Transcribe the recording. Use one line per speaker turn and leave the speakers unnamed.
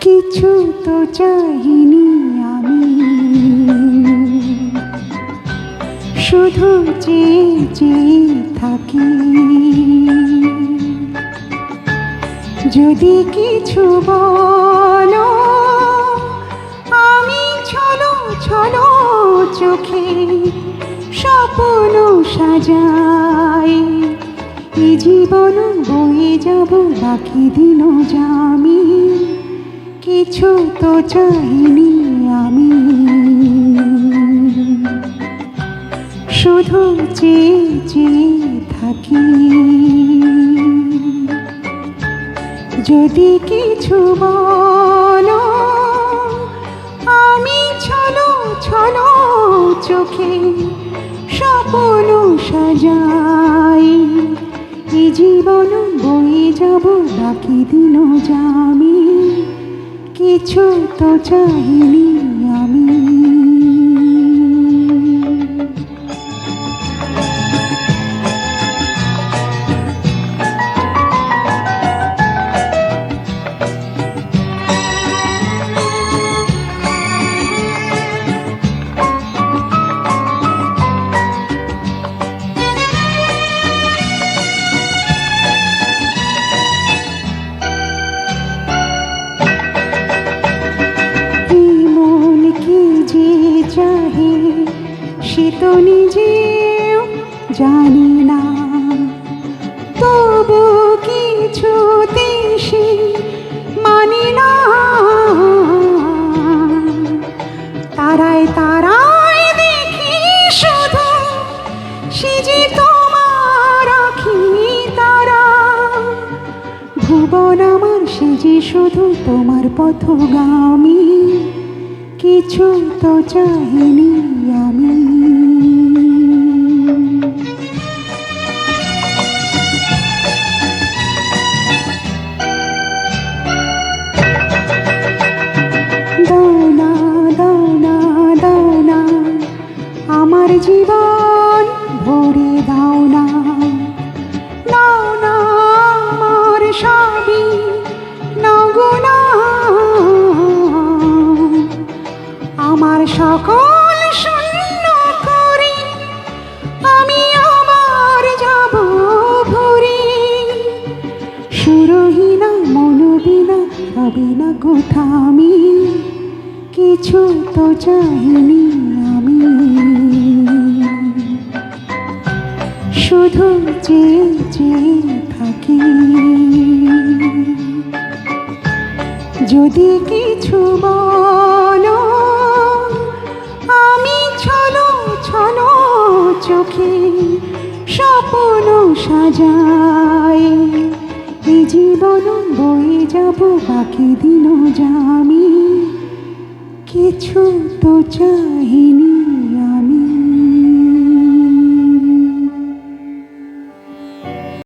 কিছু তো চাইনি আমি। শুধু চেয়ে চেয়ে থাকি। যদি কিছু বলো, আমি ছলো ছলো চোখে স্বপ্ন সাজাই জীবন বয়ে যাব, বাকি দিন যামি। কিছু তো চাইনি আমি। শুধু চেয়ে চেয়ে থাকি। যদি কিছু বলো, আমি ছলো ছলো চোখে স্বপ্ন সাজাই এই জীবন বয়ে যাব বাকি দিন যামি কিছু তো চাইনি আমি। তো নিজেও জানি না। তবু কিছুতে সে মানি না। তারায় তারায় দেখি শুধু সে তোমার আখি তারা। ভুবন আমার সে শুধু তোমার পথগামী। কিছু তো চাইনি আমি। দানা দানা দানা আমার জীবন আমার সকল শূন্য করে, আমি আমার যাব ভরে সুরহীনা না কিছু তো চাইনি আমি। শুধু চেয়ে চেয়ে থাকি। যদি কিছু বলো চোখে স্বপ্ন সাজাই। এই জীবন বয়ে যাব বাকি দিন যামি। কিছু তো চাইনি